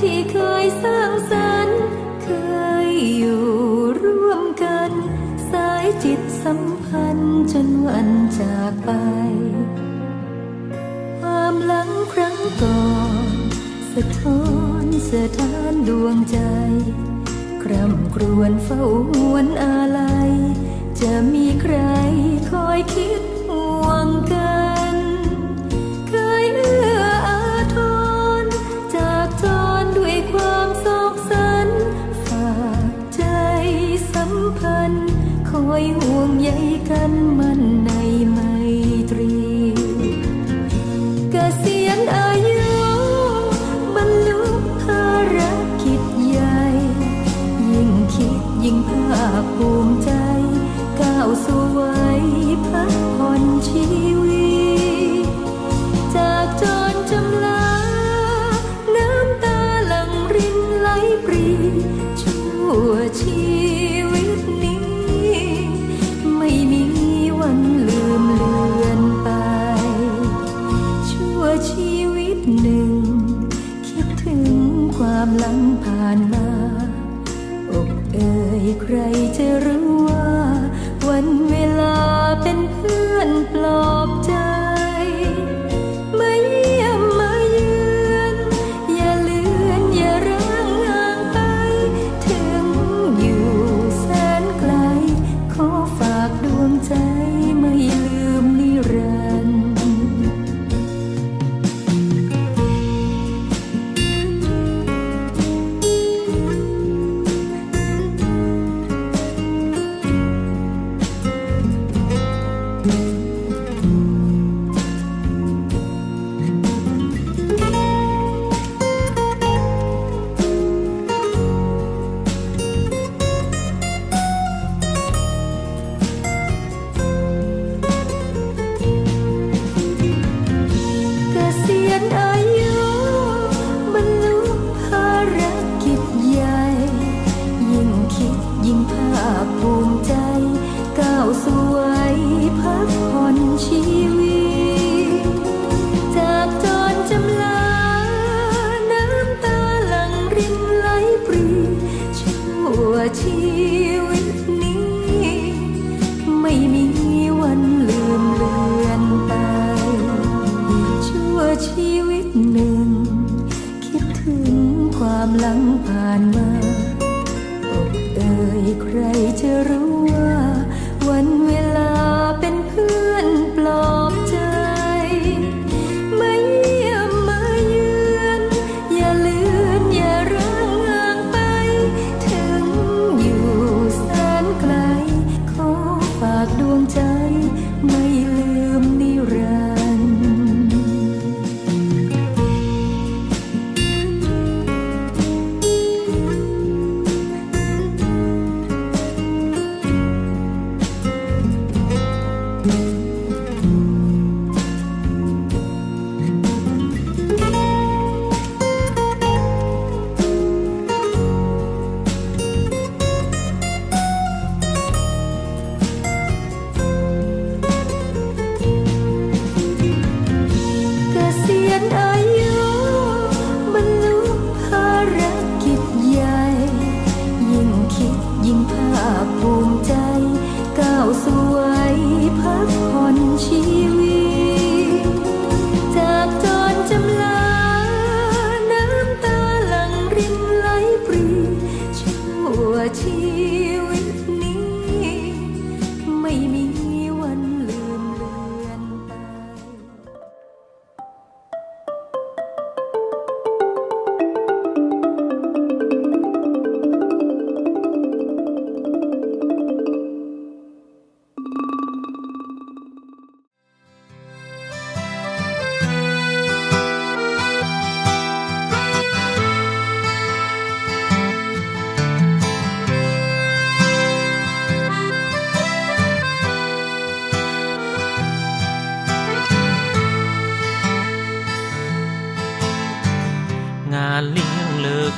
ที่เคยสร้างสรรค์เคยอยู่ร่วมกัน สายจิตสัมพันธ์จนวันจากไป ความหลังครั้งก่อนสะท้อนสะท้านดวงใจคร่ำครวญฝ้าหวนอาลจะมีใครคอยคิดห่วงกัน เพิ่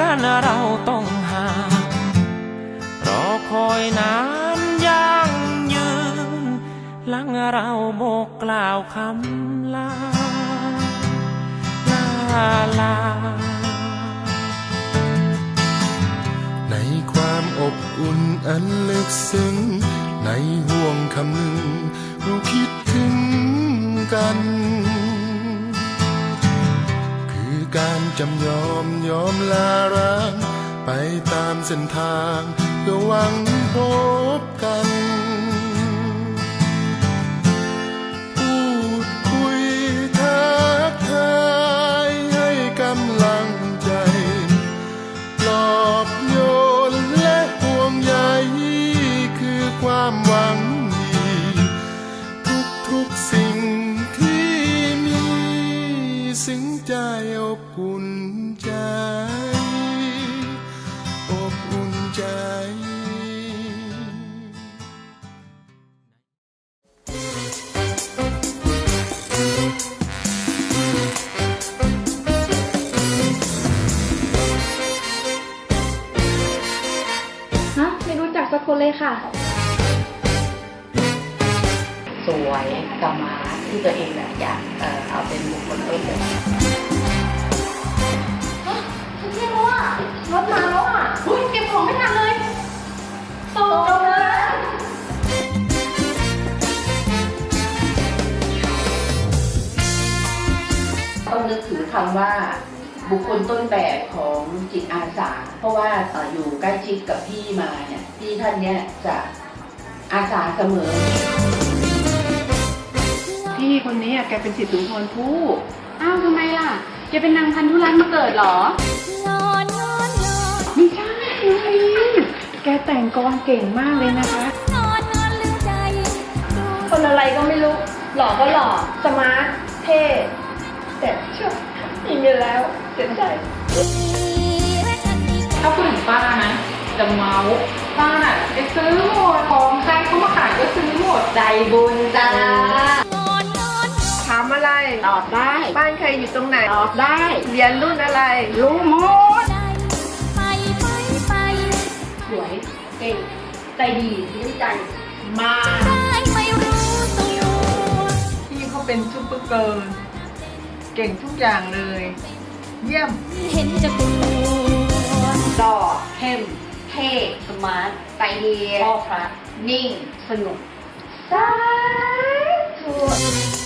กันเราต้องห่างรอคอยนานยังยืนหลังเราบอกกล่าวคำลาลาลา ในความอบอุ่นอันลึกซึ้ง ในห่วงคำหนึ่งเราคิดถึงกัน การจำยอมยอมลาร้าง ไปตามเส้นทางเพื่อหวังพบกัน อุ่นใจ อบอุ่นใจ ฮะไม่รู้จักสักคนเลยค่ะ สวยกับม้าที่ตัวเองแบบอยากเอ่อเอาเป็นบุคคลต้นแตกเลยต้องนึกถึงคำว่าบุคคลต้นแบบของจิตอาสา เพราะว่าเอ่ออยู่ใกล้ชิดกับพี่มาเนี่ยพี่ท่านเนี้ยจะอาสาเสมอ พี่คนนี้อะแกเป็นสิทธิสุนทรภู่อ้าวทำไมล่ะแกเป็นนางพันธุรัตน์มาเกิดเหรอ ไม่ใช่น้องลิน แกแต่งกรเก่งมากเลยนะคะ คนอะไรก็ไม่รู้ หล่อก็หล่อ สมาร์ท เท่ แต่เชื่อมีเงินแล้วเสียใจ ถ้าพูดถึงป้านะ จะเมาส์ป้าน่ะไปซื้อหมดของใครเขามาขายก็ซื้อหมดใจบุญจ้าถามอะไร ตอบได้ บ้านใครอยู่ตรงไหน ตอบได้ เรียนรุ่นอะไร รู้หมด ก่ง ใจดีรู้ใจมากพี่เขาเป็นซุปเปอร์เกิร์ลเก่งทุกอย่างเลย เยี่ยมเห็นจะกลัวหล่อเข้ม เท่สมาร์ทใจดีพ่อพระนิ่ง สนุกสาย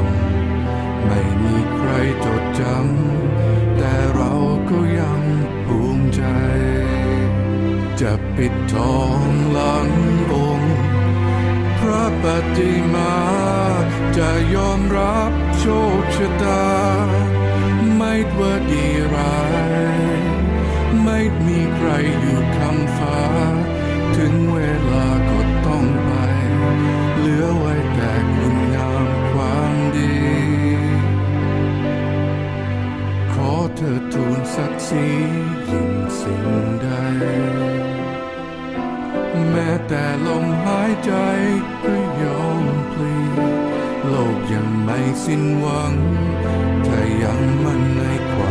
ไม่มีใครจดจำ แต่เราก็ยังภูมิใจ จะปิดทองหลังองค์พระปฏิมา จะยอมรับโชคชะตา ไม่ว่าดีร้าย ไม่มีใครอยู่คำฟ้า ถึงเวลา ศักดิ์ศรียิ่งสิ่งใด แม้แต่ลมหายใจก็ยอมพลีโลกยังไม่สิ้นหวัง ถ้ายังมั่นในความ